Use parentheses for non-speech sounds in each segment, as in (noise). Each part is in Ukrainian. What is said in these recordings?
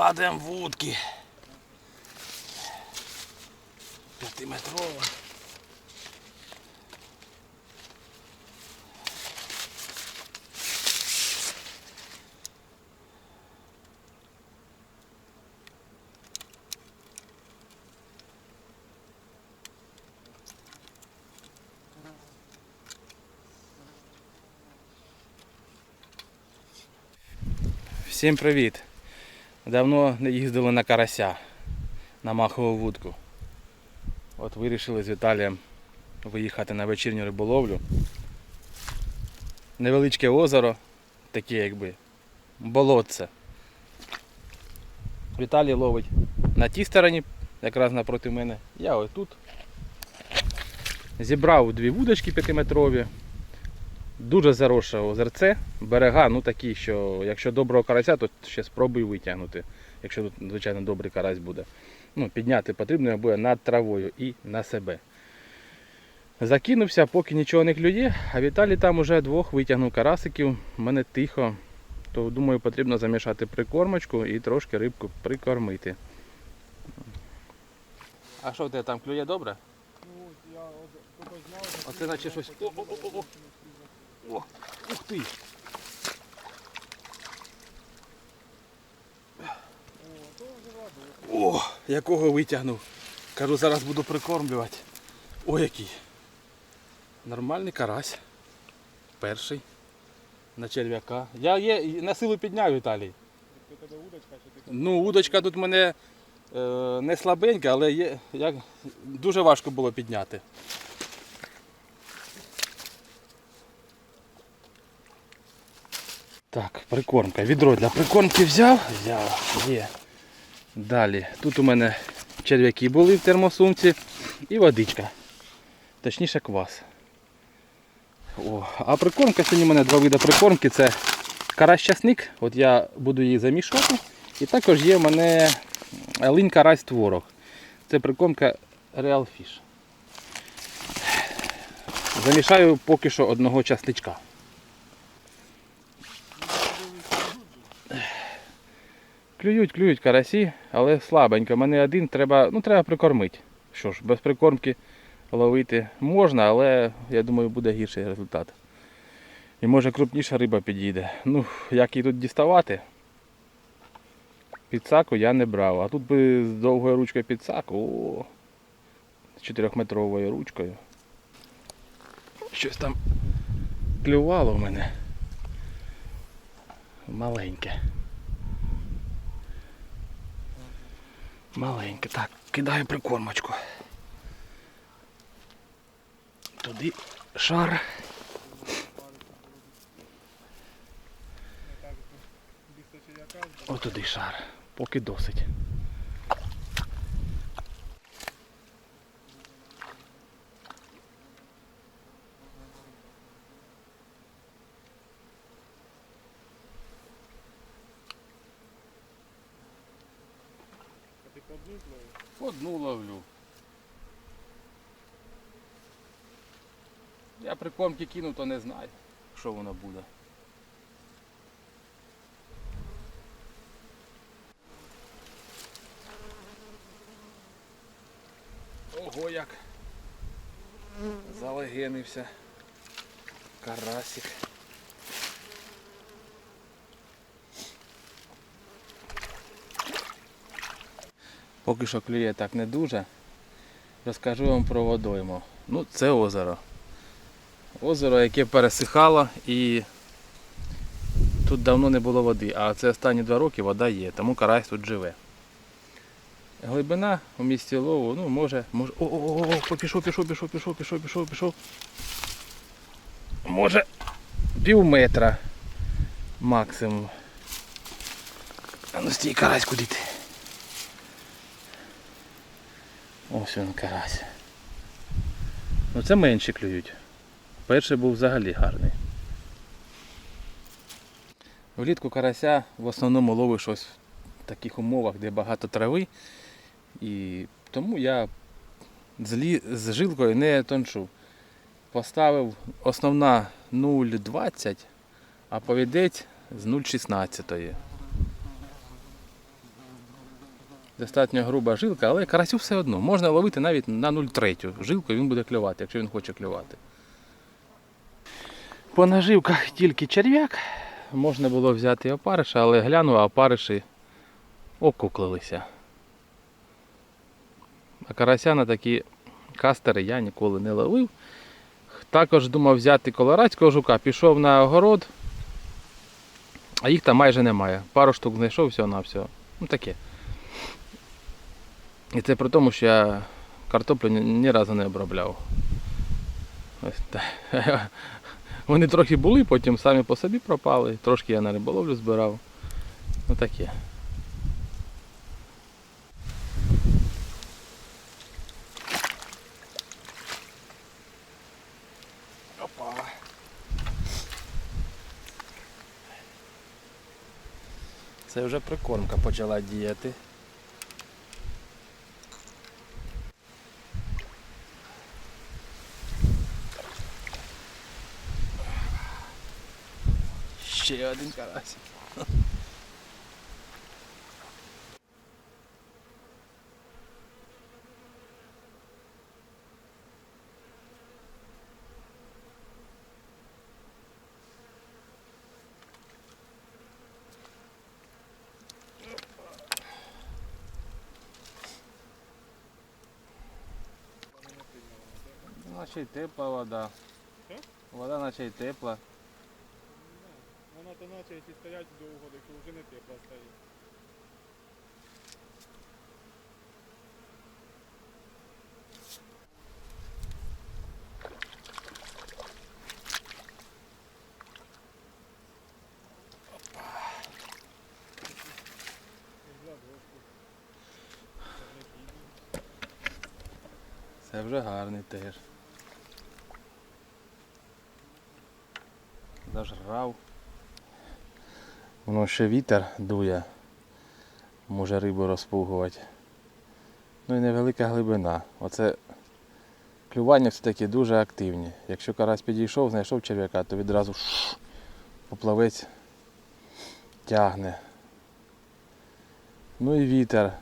Розкладаємо вудки. П'ятиметрова. Всім привіт! Давно не їздили на карася на махову вудку. От вирішили з Віталієм виїхати на вечірню риболовлю. Невеличке озеро, таке якби болотце. Віталій ловить на тій стороні, якраз напроти мене. Я ось тут. Зібрав дві вудочки п'ятиметрові. Дуже заросше озерце, берега, ну такі, що якщо доброго карася, то ще спробуй витягнути. Якщо тут, звичайно, добрий карась буде. Ну, підняти потрібно буде над травою і на себе. Закинувся, поки нічого не клює, а Віталій там уже двох витягнув карасиків. У мене тихо. То думаю, потрібно замішати прикормочку і трошки рибку прикормити. А що в тебе там клює добре? Ну, от я Оце наче щось. О, о, о, о, о. Ух ти! О, якого витягнув. Кажу, зараз буду прикормлювати. О, який. Нормальний карась. Перший. На черв'яка. Я є, на силу підняв Віталій. Ну, удочка тут мене е, не слабенька, але є, як, дуже важко було підняти. Так, прикормка. Відро для прикормки взяв. Взяв. Є. Далі. Тут у мене черв'яки були в термосумці і водичка. Точніше квас. О, а прикормка сьогодні у мене два види прикормки. Це карась часник. От я буду її замішувати. І також є в мене линь карась творог. Це прикормка Real Fish. Замішаю поки що одного часничка. Клюють, клюють карасі, але слабенько. Мене один треба, ну треба прикормити. Що ж, без прикормки ловити можна, але я думаю буде гірший результат. І може крупніша риба підійде. Ну, як її тут діставати? Підсаку я не брав. А тут би з довгою ручкою підсаку. О, з чотирьохметровою ручкою. Щось там клювало в мене. Маленьке. Маленьке. Так, кидаю прикормочку. Туди шар. Отуди шар. Поки досить. Одну ловлю. Я прикормки кину, то не знаю, що воно буде. Ого як. Залегенився. Карасик. Поки що клює так не дуже. Розкажу вам про водойму. Ну, це озеро. Озеро, яке пересихало і тут давно не було води, а це останні два роки вода є, тому карась тут живе. Глибина у місті лову, ну може, може. О, о, о, о, пішов, пішов, пішов, пішов, пішов, пішов, пішов. Може пів метра максимум. А ну стій карась куди ти. Ось він карась. Ну це менші клюють. Перший був взагалі гарний. Влітку карася в основному ловиш ось в таких умовах, де багато трави. І тому я з, з жилкою не тончу. Поставив основна 0,20, а повідець з 0,16. Достатньо груба жилка, але карасю все одно. Можна ловити навіть на 0,3 жилку, і він буде клювати, якщо він хоче клювати. По наживках тільки черв'як. Можна було взяти опариша, але глянув, опариші окуклилися. А карася на такі кастери я ніколи не ловив. Також думав взяти колорадського жука, пішов на огород, а їх там майже немає. Пару штук знайшов всього на всього. Ну таке. І це при тому, що я картоплю ні, разу не обробляв. (laughs) Вони трохи були, потім самі по собі пропали. Трошки я на риболовлю збирав. Ну таке. Це вже прикормка почала діяти. Один карась. Наче й тепла вода. Вода наче й тепла. Наче якщо стоять довго, то вже не тепла стоїть. Це вже гарний теж. Зажрав. Воно ще вітер дує. Може рибу розпугувати. Ну і невелика глибина. Оце клювання все-таки дуже активні. Якщо карась підійшов, знайшов черв'яка, то відразу поплавець тягне. Ну і вітер.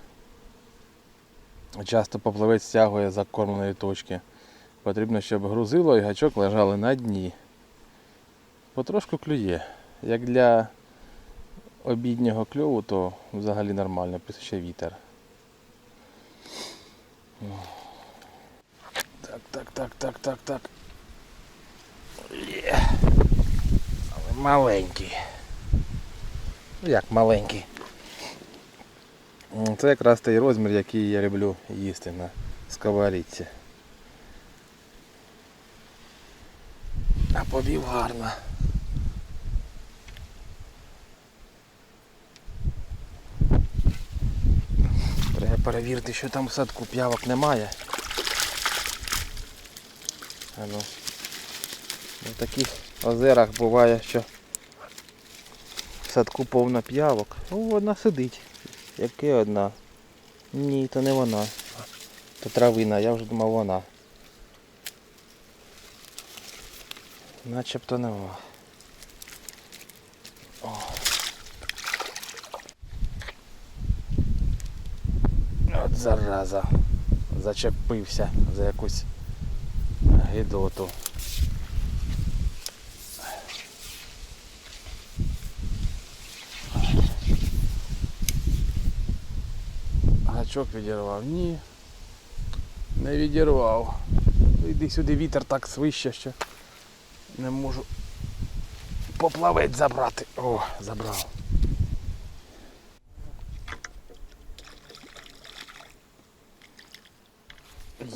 Часто поплавець стягує за кормленої точки. Потрібно, щоб грузило і гачок лежали на дні. Потрошку клює. Як для обіднього кльову, то взагалі нормально, плюс ще вітер. Так, так, так, так, так, так. Є. Але маленький. Ну як маленький. Це якраз той розмір, який я люблю їсти на сковорідці. А повів гарно. Треба перевірити, що там в садку п'явок немає. А ну. На таких озерах буває, що в садку повно п'явок. О, одна сидить. Яке одна? Ні, то не вона. То травина, я вже думав вона. Начебто нема. О. От зараза. Зачепився за якусь гидоту. Гачок відірвав. Ні. Не відірвав. Іди сюди вітер так свище, що не можу поплавець забрати. О, забрав.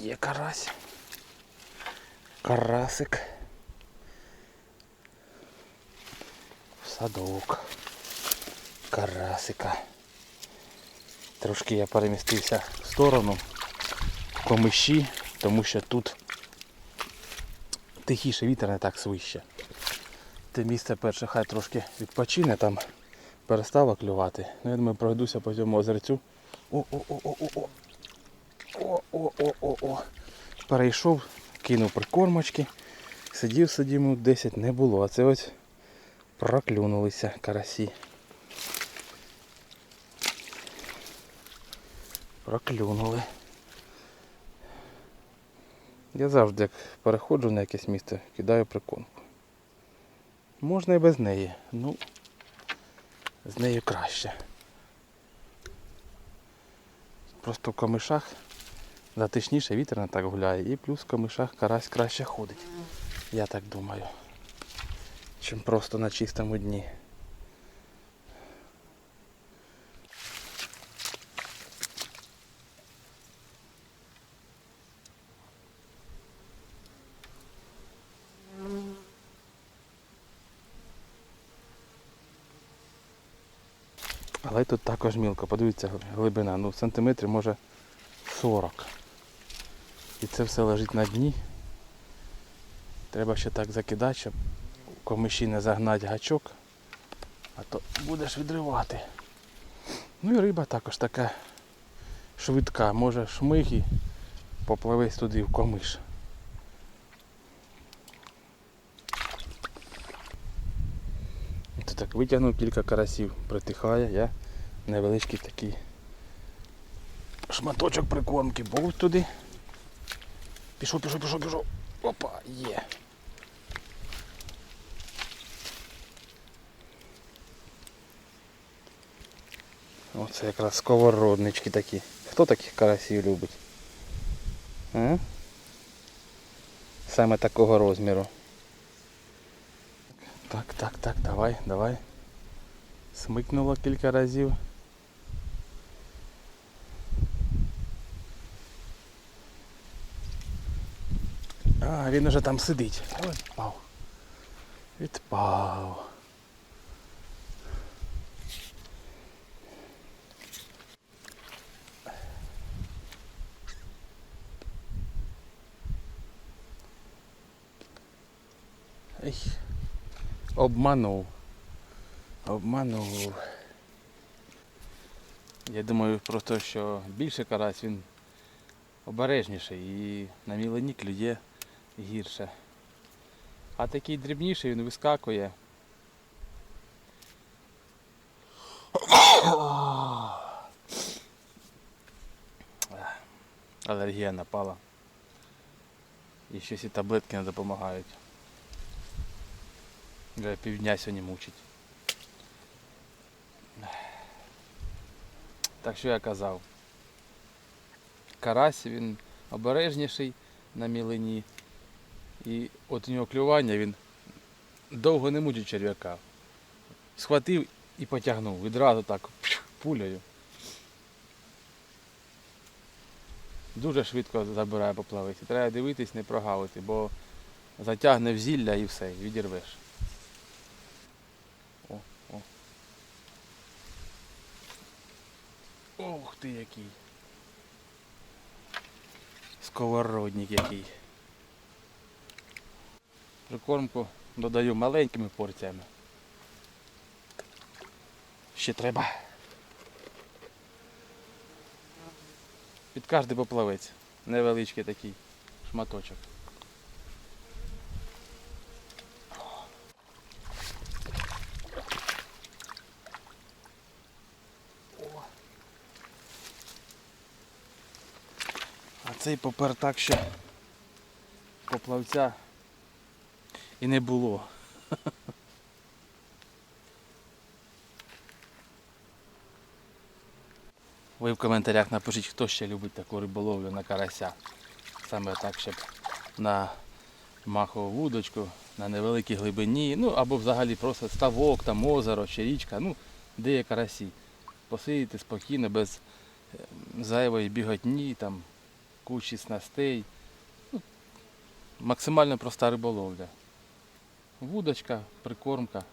Є карась. Карасик. Садок. Карасика. Трошки я перемістився в сторону в комиші, тому що тут тихіше вітер не так свище. Те місце перше хай трошки відпочине, там перестало клювати. Ну я думаю, пройдуся по цьому озерцю. О-о-о-о-о-о. О-о-о-о-о. Перейшов, кинув прикормочки. Сидів, сидів, минут 10 не було. А це ось проклюнулися карасі. Проклюнули. Я завжди, як переходжу на якесь місце, кидаю прикормку. Можна і без неї, ну з нею краще. Просто в камишах затишніше вітер не так гуляє і плюс в камишах карась краще ходить. Я так думаю. Чим просто на чистому дні. Але тут також мілко, подивіться глибина, ну сантиметрів може 40. І це все лежить на дні. Треба ще так закидати, щоб комиші не загнати гачок, а то будеш відривати. Ну і риба також така швидка, може шмиг і попливись туди в комиш. Це так витягнув кілька карасів, притихає, я невеличкий такий шматочок прикормки був туди. Пішов, пішов, пішов, пішов. Опа, є. Оце якраз сковороднички такі. Хто таких карасів любить? А? Саме такого розміру. Так, так, так, давай, давай. Смикнуло кілька разів. А, він уже там сидить. Відпав. Відпав. Ей. Обманув. Обманув. Я думаю просто, що більше карась він обережніший і на мілені клює гірше. А такий дрібніший він вискакує. Алергія напала. І щось і таблетки не допомагають. Вже півдня сьогодні мучить. Так що я казав. Карась він обережніший на мілині. І от у нього клювання він довго не мучить черв'яка. Схватив і потягнув. Відразу так пулею. Дуже швидко забирає поплавиці. Треба дивитись, не прогавити, бо затягне в зілля і все, відірвеш. О, о. Ох ти який. Сковородник який. Прикормку додаю маленькими порціями. Ще треба. Під кожний поплавець. Невеличкий такий шматочок. А цей попер так, що поплавця і не було. Ви в коментарях напишіть, хто ще любить таку риболовлю на карася. Саме так, щоб на махову вудочку, на невеликій глибині, ну або взагалі просто ставок, там озеро чи річка, ну, де є карасі. Посидіти спокійно, без е, зайвої біготні, там, кучі снастей. Ну, максимально проста риболовля. Вудочка, прикормка.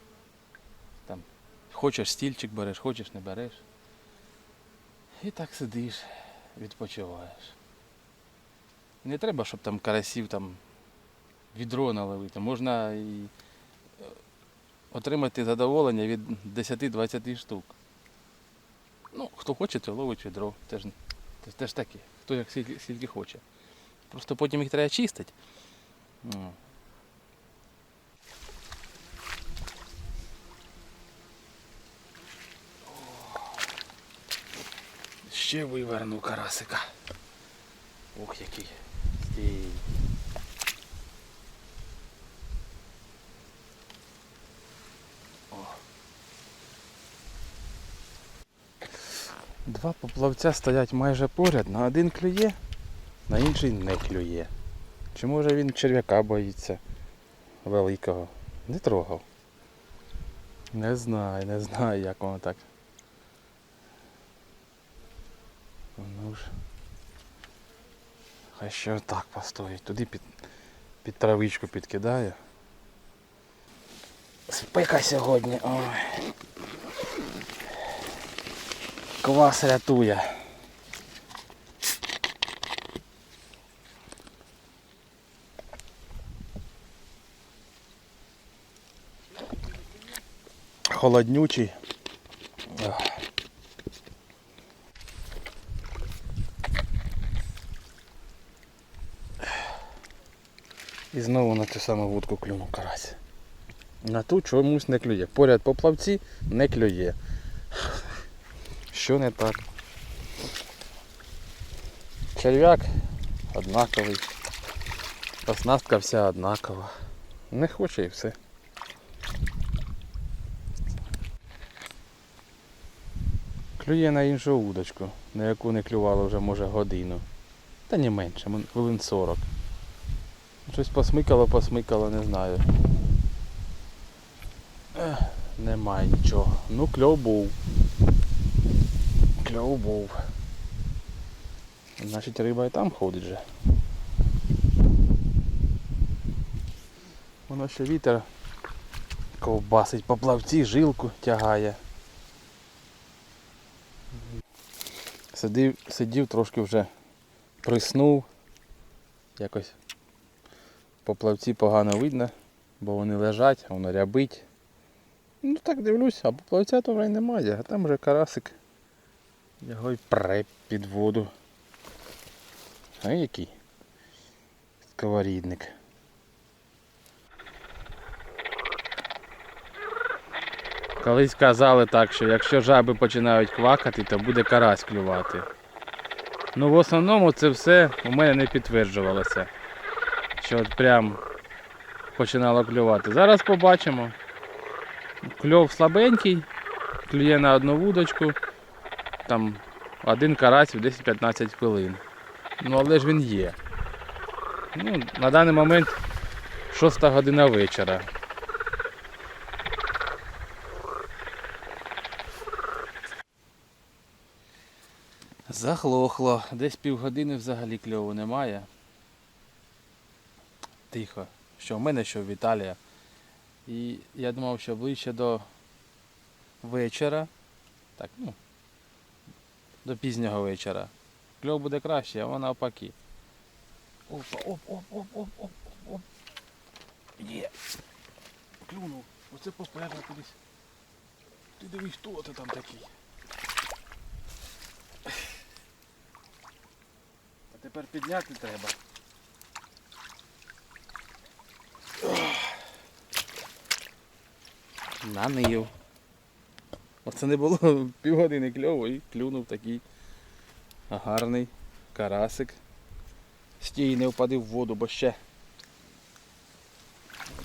Там, хочеш стільчик береш, хочеш не береш. І так сидиш, відпочиваєш. Не треба, щоб там карасів там відро наловити. Можна і е, отримати задоволення від 10-20 штук. Ну, хто хоче, то ловить відро. Теж, теж, теж таке. Хто як скільки, скільки хоче. Просто потім їх треба чистити. Ще виверну карасика. Ух, який. Стій. Два поплавця стоять майже поряд, на один клює, на інший не клює. Чи може він черв'яка боїться великого? Не трогав. Не знаю, не знаю, як воно так. Ну ж. Хай ще так постоїть. Туди під, під травичку підкидаю. Спека сьогодні. Ой. Квас рятує. Холоднючий. Ту саму вудку клюнув карась. На ту чомусь не клює. Поряд поплавці не клює. Що не так? Черв'як однаковий. Оснастка вся однакова. Не хоче і все. Клює на іншу удочку, на яку не клювало вже може годину. Та не менше, хвилин 40. Щось посмикало, посмикало, не знаю. Ех, немає нічого. Ну кльов був. Кльов був. Значить риба і там ходить же. Воно ще вітер ковбасить по плавці, жилку тягає. Сидів, сидів трошки вже приснув. Якось по плавці погано видно, бо вони лежать, воно рябить. Ну так дивлюсь, а поплавця то вже немає, а там вже карасик його й пре під воду. А який? Сковорідник. Колись казали так, що якщо жаби починають квакати, то буде карась клювати. Ну в основному це все у мене не підтверджувалося. Що от прям починало клювати. Зараз побачимо. Кльов слабенький, клює на одну вудочку, там один карась в 10-15 хвилин. Ну але ж він є. Ну, на даний момент 6 година вечора. Заглохло. Десь півгодини взагалі кльову немає. Тихо. Що в мене, що в Віталія. І я думав, що ближче до вечора. Так, ну. До пізнього вечора. Кльов буде краще, а вона навпаки. Опа, оп, оп, оп, оп, оп, оп. Є. Клюнув. Оце попереду кудись. Ти дивись, хто ти там такий. А тепер підняти треба. Нанив. Оце не було (laughs) півгодини кльово і клюнув такий гарний карасик. Стій, не впади в воду, бо ще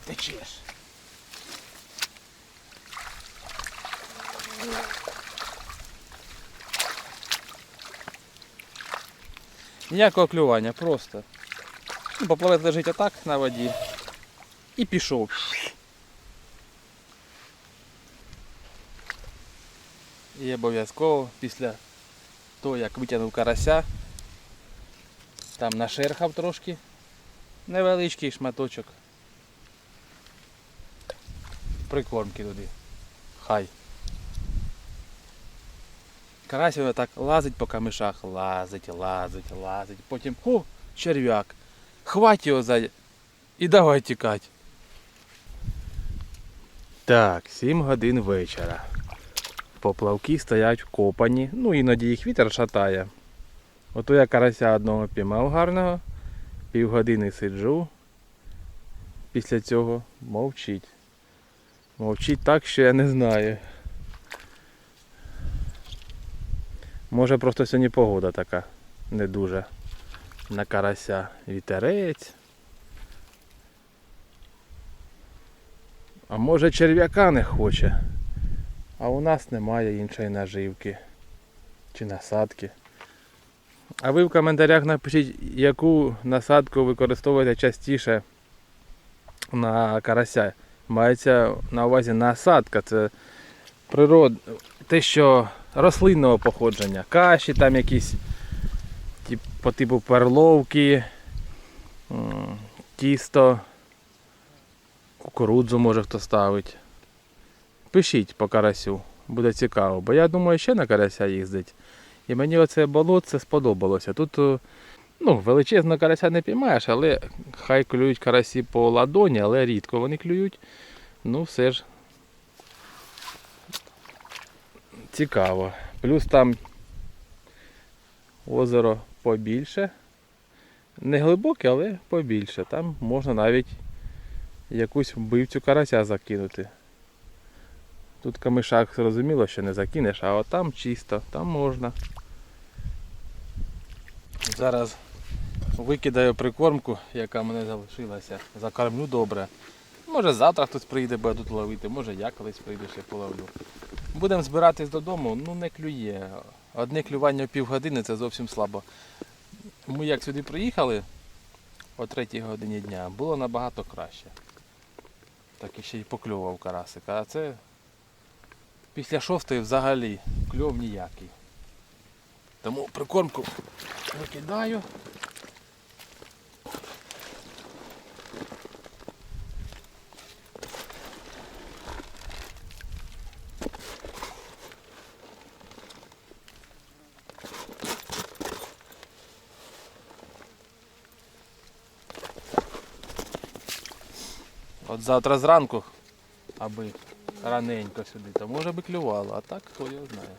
течеш. Ніякого клювання, просто. Ну, Поплавець лежить отак на воді. І пішов. І обов'язково після того, як витягнув карася, там нашерхав трошки, невеличкий шматочок. Прикормки туди. Хай. Карась його так лазить по камишах, лазить, лазить, лазить. Потім о, черв'як. Хвать його за... І давай тікати. Так, 7 годин вечора. Поплавки стоять вкопані, ну іноді їх вітер шатає. Ото я карася одного піймав гарного, півгодини сиджу. Після цього мовчить. Мовчить так, що я не знаю. Може просто сьогодні погода така не дуже. На карася вітерець. А може черв'яка не хоче. А у нас немає іншої наживки чи насадки. А ви в коментарях напишіть, яку насадку використовуєте частіше на карася. Мається на увазі насадка. Це природ... те, що рослинного походження. Каші там якісь по типу перловки, тісто, кукурудзу може хто ставить. Пишіть по карасю, буде цікаво, бо я думаю, ще на карася їздить. І мені оце болотце сподобалося. Тут е, ну, величезного карася не піймаєш, але хай клюють карасі по ладоні, але рідко вони клюють. Ну, все ж цікаво. Плюс там озеро побільше. Не глибоке, але побільше. Там можна навіть якусь вбивцю карася закинути. Тут камишак зрозуміло, що не закинеш, а от там чисто, там можна. Зараз викидаю прикормку, яка мене залишилася. Закормлю добре. Може завтра хтось прийде, буде тут ловити, може я колись прийду ще половлю. Будемо збиратись додому, ну не клює. Одне клювання в півгодини це зовсім слабо. Ми як сюди приїхали о 3 годині дня, було набагато краще. Так і ще й покльовував карасик. А це після шостої взагалі кльов ніякий. Тому прикормку викидаю. От завтра зранку, аби раненько сюди, то може би клювало, а так хто його знає.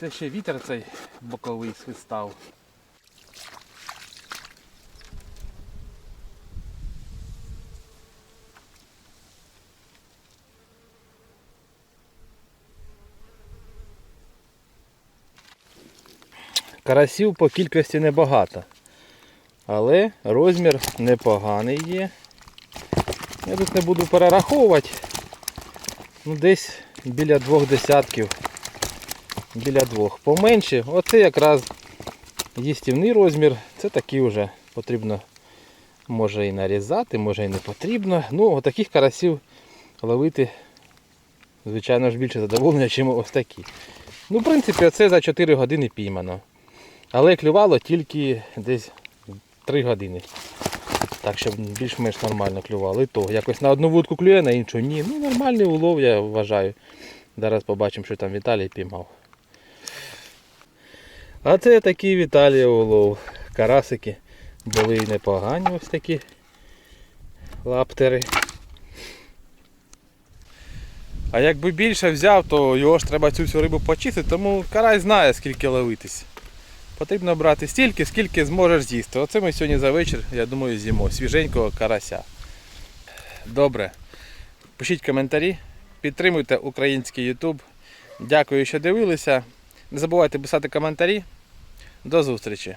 Це ще вітер цей боковий свистав. Карасів по кількості небагато. Але розмір непоганий є. Я тут не буду перераховувати. Ну, десь біля двох десятків. Біля двох. Поменше. Оце якраз їстівний розмір. Це такий вже потрібно може і нарізати, може і не потрібно. Ну, отаких карасів ловити, звичайно ж, більше задоволення, ніж ось такі. Ну, в принципі, це за 4 години піймано. Але клювало тільки десь 3 години. Так, щоб більш-менш нормально клювало. І то якось на одну вудку клює, на іншу ні. Ну нормальний улов, я вважаю. Зараз побачимо, що там Віталій піймав. А це такий Віталій улов. Карасики були і непогані ось такі лаптери. А якби більше взяв, то його ж треба цю всю рибу почистити, тому карась знає скільки ловитись. Потрібно брати стільки, скільки зможеш з'їсти. Оце ми сьогодні за вечір, я думаю, з'їмо свіженького карася. Добре. Пишіть коментарі, підтримуйте український YouTube. Дякую, що дивилися. Не забувайте писати коментарі. До зустрічі!